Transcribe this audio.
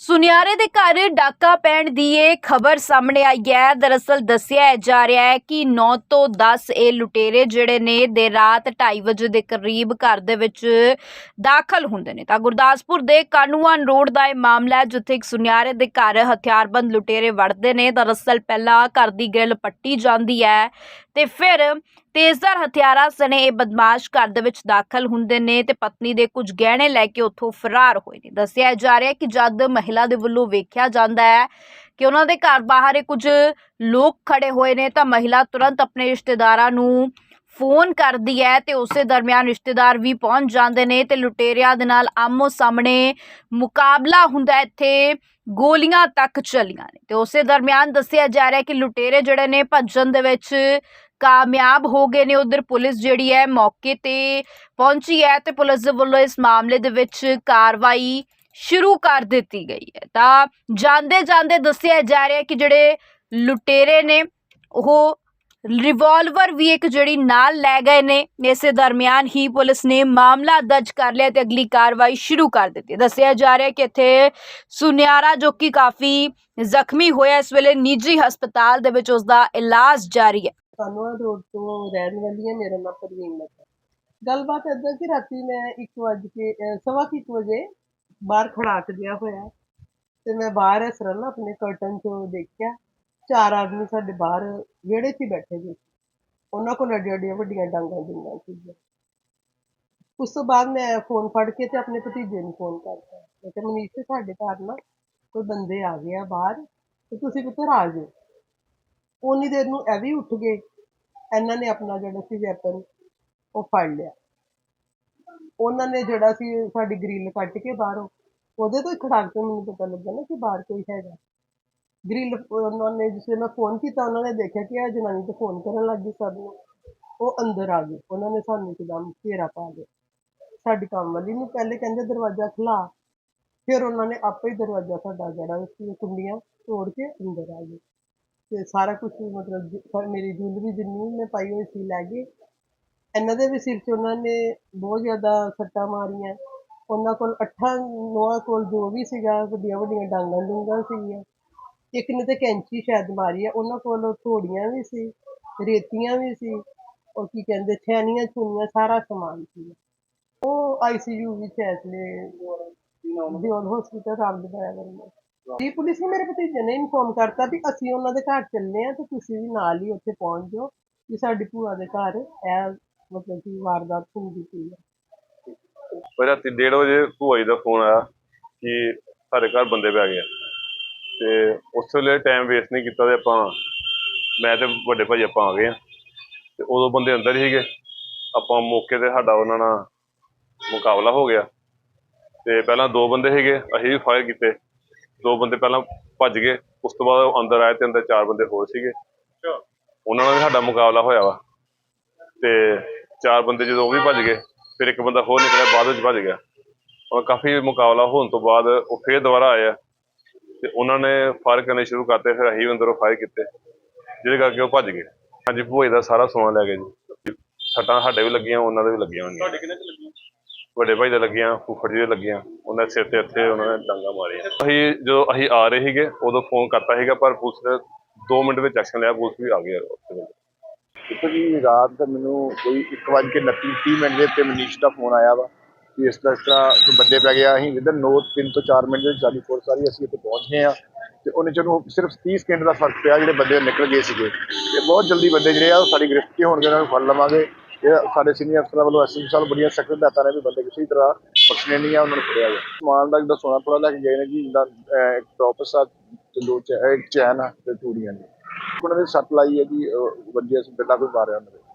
ਸੁਨਿਆਰੇ ਦੇ ਘਰ ਡਾਕਾ ਪੈਣ ਦੀ ਇਹ ਖਬਰ ਸਾਹਮਣੇ ਆਈ ਹੈ। ਦਰਅਸਲ ਦੱਸਿਆ ਜਾ ਰਿਹਾ ਹੈ ਕਿ 9 ਤੋਂ 10 ਇਹ ਲੁਟੇਰੇ ਜਿਹੜੇ ਨੇ ਦੇ ਰਾਤ 2:30 ਵਜੇ ਦੇ ਕਰੀਬ ਘਰ ਦੇ ਵਿੱਚ ਦਾਖਲ ਹੁੰਦੇ ਨੇ। ਤਾਂ ਗੁਰਦਾਸਪੁਰ ਦੇ ਕਾਨੂੰਨ ਰੋਡ ਦਾ ਇਹ ਮਾਮਲਾ ਹੈ, ਜਿੱਥੇ ਇੱਕ ਸੁਨਿਆਰੇ ਦੇ ਘਰ ਹਥਿਆਰਬੰਦ ਲੁਟੇਰੇ ਵੜਦੇ ਨੇ। ਦਰਅਸਲ ਪਹਿਲਾਂ ਘਰ ਦੀ ਗ੍ਰਿਲ ਪੱਟੀ ਜਾਂਦੀ ਹੈ ਤੇ ਫਿਰ ਤੇਜ਼ਧਾਰ ਹਥਿਆਰਾਂ ਸਣੇ ਇਹ ਬਦਮਾਸ਼ ਘਰ ਦੇ ਵਿੱਚ ਦਾਖਲ ਹੁੰਦੇ ਨੇ ਤੇ ਪਤਨੀ ਦੇ ਕੁਝ ਗਹਿਣੇ ਲੈ ਕੇ ਉੱਥੋਂ ਫਰਾਰ ਹੋਏ ਨੇ। ਦੱਸਿਆ ਜਾ ਰਿਹਾ ਕਿ ਜਦ ਮਹਿਲਾ ਦੇ ਵੱਲੋਂ ਵੇਖਿਆ ਜਾਂਦਾ ਹੈ ਕਿ ਉਹਨਾਂ ਦੇ ਘਰ ਬਾਹਰ ਕੁਝ ਲੋਕ ਖੜੇ ਹੋਏ ਨੇ ਤਾਂ ਮਹਿਲਾ ਤੁਰੰਤ ਆਪਣੇ ਰਿਸ਼ਤੇਦਾਰਾਂ ਨੂੰ ਫੋਨ ਕਰਦੀ ਹੈ ਤੇ ਉਸੇ ਦਰਮਿਆਨ ਰਿਸ਼ਤੇਦਾਰ ਵੀ ਪਹੁੰਚ ਜਾਂਦੇ ਨੇ ਤੇ ਲੁਟੇਰਿਆਂ ਦੇ ਨਾਲ ਆਮੋ ਸਾਹਮਣੇ ਮੁਕਾਬਲਾ ਹੁੰਦਾ ਇੱਥੇ ਗੋਲੀਆਂ ਤੱਕ ਚੱਲੀਆਂ ਨੇ। ਤੇ ਉਸੇ ਦਰਮਿਆਨ ਦੱਸਿਆ ਜਾ ਰਿਹਾ ਕਿ ਲੁਟੇਰੇ ਜਿਹੜੇ ਨੇ ਭੱਜਣ ਦੇ ਵਿੱਚ ਕਾਮਯਾਬ ਹੋ ਗਏ ਨੇ। ਉਧਰ ਪੁਲਿਸ ਜਿਹੜੀ ਹੈ ਮੌਕੇ ਤੇ ਪਹੁੰਚੀ ਹੈ ਤੇ ਪੁਲਿਸ ਦੇ ਵੱਲੋਂ ਇਸ ਮਾਮਲੇ ਦੇ ਵਿੱਚ ਕਾਰਵਾਈ ਸ਼ੁਰੂ ਕਰ ਦਿੱਤੀ ਗਈ ਹੈ। ਤਾਂ ਜਾਂਦੇ ਜਾਂਦੇ ਦੱਸਿਆ ਜਾ ਰਿਹਾ ਕਿ ਜਿਹੜੇ ਲੁਟੇਰੇ ਨੇ, ਉਹ ਰਿਵਾਲਵਰ ਵੀ ਇੱਕ ਜਿਹੜੀ ਨਾਲ ਲੈ ਗਏ ਨੇ, ਇਸੇ ਦਰਮਿਆਨ ਹੀ ਪੁਲਿਸ ਨੇ ਮਾਮਲਾ ਦਰਜ ਕਰ ਲਿਆ ਤੇ ਅਗਲੀ ਕਾਰਵਾਈ ਸ਼ੁਰੂ ਕਰ ਦਿੱਤੀ। ਦੱਸਿਆ ਜਾ ਰਿਹਾ ਕਿ ਇੱਥੇ ਸੁਨਿਆਰਾ ਜੋ ਕਿ ਕਾਫੀ ਜ਼ਖਮੀ ਹੋਇਆ ਇਸ ਵੇਲੇ ਨਿੱਜੀ ਹਸਪਤਾਲ ਦੇ ਵਿੱਚ ਉਸ ਦਾ ਇਲਾਜ ਜਾਰੀ ਹੈ। ਕਾਨੂੰਨ ਰੋਡ ਤੋਂ ਰਹਿਣ ਵਾਲੀ ਹਾਂ ਮੇਰਾ ਨਾਮ ਪ੍ਰਵੀਨ ਹੈ ਗੱਲਬਾਤ ਏਦਾਂ ਕਿ ਰਾਤੀ ਮੈਂ 1 ਵਜੇ ਸਵਾ ਕੁ ਵਜੇ ਬਾਹਰ ਖੜਾਕ ਜਿਹਾ ਹੋਇਆ ਤੇ ਮੈਂ ਬਾਹਰ ਇਸ ਤਰ੍ਹਾਂ ਆਪਣੇ ਕਰਟਨ ਚੋਂ ਦੇਖਿਆ। ਚਾਰ ਆਦਮੀ ਸਾਡੇ ਬਾਹਰ ਵਿਹੜੇ 'ਚ ਹੀ ਬੈਠੇ ਸੀ। ਉਹਨਾਂ ਕੋਲ ਅੱਡੀਆਂ ਅੱਡੀਆਂ ਵੱਡੀਆਂ ਡਾਂਗਾਂ ਡੂੰਗਾਂ ਸੀਗੀਆਂ। ਉਸ ਤੋਂ ਬਾਅਦ ਮੈਂ ਫੋਨ ਫੜ ਕੇ ਤੇ ਆਪਣੇ ਭਤੀਜੇ ਨੂੰ ਫੋਨ ਕਰਤਾ। ਮੈਂ ਕਿਹਾ, ਮਨੀਸ਼ ਸਾਡੇ ਘਰ ਨਾ ਕੋਈ ਬੰਦੇ ਆ ਗਏ ਆ ਬਾਹਰ ਤੇ ਤੁਸੀਂ ਪੁੱਤਰ ਆ ਜਾਓ ਉਨੀ ਦੇਰ ਨੂੰ ਇਹ ਵੀ ਉੱਠ ਗਏ। ਇਹਨਾਂ ਨੇ ਆਪਣਾ ਜਿਹੜਾ ਸੀ ਵੈਪਨ ਉਹ ਫੜ ਲਿਆ। ਉਹਨਾਂ ਨੇ ਜਿਹੜਾ ਸੀ ਸਾਡੀ ਗ੍ਰਿਲ ਕੱਟ ਕੇ ਬਾਹਰੋਂ, ਉਹਦੇ ਤੋਂ ਹੀ ਖੜਾਕ ਤੋਂ ਮੈਨੂੰ ਪਤਾ ਲੱਗਾ ਨਾ ਕਿ ਬਾਹਰ ਕੋਈ ਹੈਗਾ। ਗ੍ਰਿਲ ਉਹਨਾਂ ਨੇ ਜਿਸ ਵੇਲੇ ਮੈਂ ਫੋਨ ਕੀਤਾ, ਉਹਨਾਂ ਨੇ ਦੇਖਿਆ ਕਿ ਇਹ ਜਨਾਨੀ ਤੇ ਫੋਨ ਕਰਨ ਲੱਗ ਗਈ ਸਾਨੂੰ ਉਹ ਅੰਦਰ ਆ ਗਈ। ਉਹਨਾਂ ਨੇ ਸਾਨੂੰ ਇੱਕਦਮ ਘੇਰਾ ਪਾ ਲਿਆ ਸਾਡੀ ਕੰਮ ਵਾਲੀ ਨੂੰ ਪਹਿਲੇ ਕਹਿੰਦੇ ਦਰਵਾਜ਼ਾ ਖੁਲਾ ਫਿਰ ਉਹਨਾਂ ਨੇ ਆਪੇ ਹੀ ਦਰਵਾਜ਼ਾ ਸਾਡਾ ਜਿਹੜਾ ਸੀ ਕੁੰਡੀਆਂ ਤੋੜ ਕੇ ਅੰਦਰ ਆ ਗਏ। ਤੇ ਸਾਰਾ ਕੁਝ ਮਤਲਬ ਮੇਰੀ ਜੁਲਰੀ ਜਿੰਨੀ ਮੈਂ ਪਾਈ ਹੋਈ ਸੀ ਲੈ ਗਏ। ਇਹਨਾਂ ਦੇ ਵੀ ਸਿਰ 'ਚ ਉਹਨਾਂ ਨੇ ਬਹੁਤ ਜ਼ਿਆਦਾ ਸੱਟਾਂ ਮਾਰੀਆਂ। ਉਹਨਾਂ ਕੋਲ ਅੱਠਾਂ ਨੌਆਂ ਕੋਲ ਜੋ ਵੀ ਸੀਗਾ ਵੱਡੀਆਂ ਵੱਡੀਆਂ ਡਾਂਗਾਂ ਡੂੰਗਾਂ ਸੀਗੀਆਂ। ਇੱਕ ਨੇ ਤੇ ਕੈਂਚੀ ਸ਼ਾਇਦ ਮਾਰੀ ਆ, ਉਹਨਾਂ ਕੋਲ ਥੋੜੀਆਂ ਵੀ ਸੀ, ਰੇਤੀਆਂ ਵੀ ਸੀ, ਉਹ ਕੀ ਕਹਿੰਦੇ ਛੈਨੀਆਂ ਛੂਨੀਆਂ ਸਾਰਾ ਸਮਾਨ ਸੀ। ਉਹ ਆਈਸੀਯੂ ਵਿੱਚ ਐ ਇਸ ਦਿਓਲ ਹਸਪੀਟਲ ਰਾਮ ਦੇ ਬਰਾਬਰ ਜੀ ਪੁਲਿਸ ਨੇ ਮੇਰੇ ਭਤੀਜੇ ਨੇ ਇਨਫੋਰਮ ਕਰਤਾ ਵੀ ਅਸੀਂ ਉਹਨਾਂ ਦੇ ਘਰ ਚੱਲੇ ਆ ਤੇ ਤੁਸੀਂ ਵੀ ਨਾਲ ਹੀ ਉੱਥੇ ਪਹੁੰਚ ਜਾਓ ਕਿ ਸਾਡੀ ਭੂਆ ਦੇ ਘਰ ਇਹ ਮਤਲਬ ਕਿ ਵਾਰਦਾਤ ਹੁੰਦੀ ਪਈ ਹੈ। ਪਰ ਰਾਤੀ 1:30 ਵਜੇ ਭੂਆ ਜੀ ਦਾ ਫੋਨ ਆਇਆ ਕਿ ਸਾਡੇ ਘਰ ਬੰਦੇ ਪੈ ਗਏ ਆ। ਤੇ ਉਸ ਵੇਲੇ ਟਾਈਮ ਵੇਸਟ ਨਹੀਂ ਕੀਤਾ ਤੇ ਆਪਾਂ ਮੈਂ ਤੇ ਵੱਡੇ ਭਾਈ ਆਪਾਂ ਆ ਗਏ ਆ ਤੇ ਉਦੋਂ ਬੰਦੇ ਅੰਦਰ ਹੀ ਸੀਗੇ। ਆਪਾਂ ਮੌਕੇ ਤੇ ਸਾਡਾ ਉਹਨਾਂ ਨਾਲ ਮੁਕਾਬਲਾ ਹੋ ਗਿਆ। ਤੇ ਪਹਿਲਾਂ ਦੋ ਬੰਦੇ ਸੀਗੇ ਅਸੀਂ ਵੀ ਫਾਇਰ ਕੀਤੇ। ਦੋ ਬੰਦੇ ਪਹਿਲਾਂ ਭੱਜ ਗਏ। ਉਸ ਤੋਂ ਬਾਅਦ ਅੰਦਰ ਆਏ ਤੇ ਅੰਦਰ ਚਾਰ ਬੰਦੇ ਹੋਰ ਸੀਗੇ। ਉਹਨਾਂ ਨਾਲ ਵੀ ਸਾਡਾ ਮੁਕਾਬਲਾ ਹੋਇਆ ਵਾ। ਤੇ ਚਾਰ ਬੰਦੇ ਜਦੋਂ ਉਹ ਵੀ ਭੱਜ ਗਏ ਫਿਰ ਇੱਕ ਬੰਦਾ ਹੋਰ ਨਿਕਲਿਆ ਬਾਅਦ ਵਿੱਚ ਭੱਜ ਗਿਆ। ਔਰ ਕਾਫੀ ਮੁਕਾਬਲਾ ਹੋਣ ਤੋਂ ਬਾਅਦ ਉਹ ਫੇਰ ਦੁਬਾਰਾ ਆਏ ਆ। ਤੇ ਉਹਨਾਂ ਨੇ ਫਾਇਰ ਕਰਨੇ ਸ਼ੁਰੂ ਕਰਤੇ ਫਿਰ ਅਸੀਂ ਅੰਦਰੋਂ ਫਾਇਰ ਕੀਤੇ ਜਿਹਦੇ ਕਰਕੇ ਉਹ ਭੱਜ ਗਏ। ਹਾਂਜੀ ਭੂਏ ਦਾ ਸਾਰਾ ਸੋਨਾ ਲੈ ਗਏ ਜੀ। ਸੱਟਾਂ ਸਾਡੇ ਵੀ ਲੱਗੀਆਂ ਉਹਨਾਂ ਦੇ ਵੀ ਲੱਗੀਆਂ ਹੋਣਗੀਆਂ ਤੁਹਾਡੇ ਕਿੰਨੇ ਚ ਲੱਗੀਆਂ? ਵੱਡੇ ਭਾਈ ਦੇ ਲੱਗੀਆਂ ਫੁੱਫੜ ਜੀ ਦੇ ਲੱਗੀਆਂ ਉਹਨਾਂ ਦੇ ਸਿਰ ਤੇ ਇੱਥੇ ਉਹਨਾਂ ਨੇ ਡਾਂਗਾ ਮਾਰੀਆਂ। ਅਸੀਂ ਜਦੋਂ ਅਸੀਂ ਆ ਰਹੇ ਸੀਗੇ ਉਦੋਂ ਫੋਨ ਕਰਤਾ ਸੀਗਾ ਪਰ ਪੁਲਿਸ ਨੇ 2 ਮਿੰਟ ਵਿੱਚ ਐਕਸ਼ਨ ਲਿਆ ਪੁਲਿਸ ਵੀ ਆ ਗਈ ਉੱਥੇ ਵੇਲੇ ਜੀ ਰਾਤ ਮੈਨੂੰ ਕੋਈ 1:29 30 ਮਿੰਟ ਦੇ ਉੱਤੇ ਮਨੀਸ਼ ਦਾ ਫੋਨ ਆਇਆ ਵਾ। ਕਿ ਇਸ ਤਰ੍ਹਾਂ ਇਸ ਤਰ੍ਹਾਂ ਬੰਦੇ ਪੈ ਗਿਆ ਅਸੀਂ ਵਿਦਨ ਨੋ 3 ਤੋਂ 4 ਮਿੰਟ ਦੇ ਵਿੱਚ ਸਾਡੀ ਫੋਰਸ ਸਾਰੀ ਅਸੀਂ ਇੱਥੇ ਪਹੁੰਚ ਗਏ ਆ। ਤੇ ਉਹਨੇ ਚਲੋ ਸਿਰਫ 30 ਸਕਿੰਟ ਦਾ ਫ਼ਰਕ ਪਿਆ ਜਿਹੜੇ ਬੰਦੇ ਨਿਕਲ ਗਏ ਸੀਗੇ ਤੇ ਬਹੁਤ ਜਲਦੀ ਬੰਦੇ ਜਿਹੜੇ ਆ ਉਹ ਸਾਡੀ ਗ੍ਰਿਫਤ 'ਚ ਹੋਣਗੇ ਉਹਨਾਂ ਨੂੰ ਫੜ ਲਵਾਂਗੇ। ਇਹ ਸਾਡੇ ਸੀਨੀਅਰ ਅਫਸਰਾਂ ਵੱਲੋਂ ਐਸਐਸਪੀ ਸਾਹਿਬ ਬੜੀਆਂ ਸਖਤ ਹਦਾਇਤਾਂ ਨੇ ਵੀ ਬੰਦੇ ਕਿਸੇ ਤਰ੍ਹਾਂ ਬਖਸ਼ਣੇ ਨਹੀਂ ਆ ਉਹਨਾਂ ਨੂੰ ਫੜਿਆ ਗਿਆ। ਸਮਾਨ ਦਾ ਜਿਹੜਾ ਸੋਨਾ ਥੋੜਾ ਲੈ ਕੇ ਗਏ ਨੇ ਜੀ ਜਿੱਦਾਂ ਅਹ, ਇੱਕ ਟੋਪਸ ਆ ਤੇ ਦੋ ਚੈ- ਚੈਨ ਆ ਤੇ ਚੂੜੀਆਂ ਨੇ। ਉਹਨਾਂ ਦੇ ਸੱਟ ਲਾਈ ਹੈ ਜੀ ਅਹ, ਵੱਜਿਆ ਸੀ ਬਿੱਲਾ ਕੋਈ ਮਾਰਿਆ ਉਹਨਾਂ ਦੇ।